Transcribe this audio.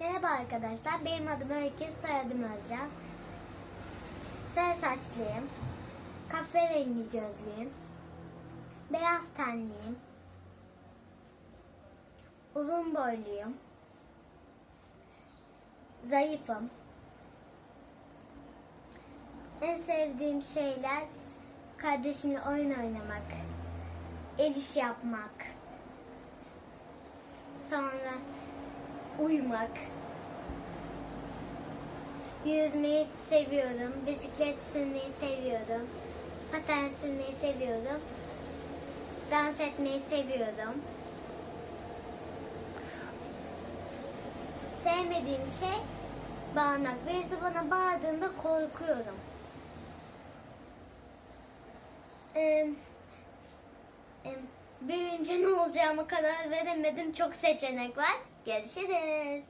Merhaba arkadaşlar, benim adım Öykü, soyadım Özcan. Sarı saçlıyım, kahverengi gözlüyüm, beyaz tenliyim, uzun boyluyum, zayıfım. En sevdiğim şeyler kardeşimle oyun oynamak, el iş yapmak, sonra uyumak. Yüzmeyi seviyorum, bisiklet sürmeyi seviyorum, paten sürmeyi seviyorum, dans etmeyi seviyorum. Sevmediğim şey bağırmak. Birisi bana bağırdığında korkuyorum. Ee, em, büyüyünce ne olacağımı karar veremedim. Çok seçenek var. Görüşürüz.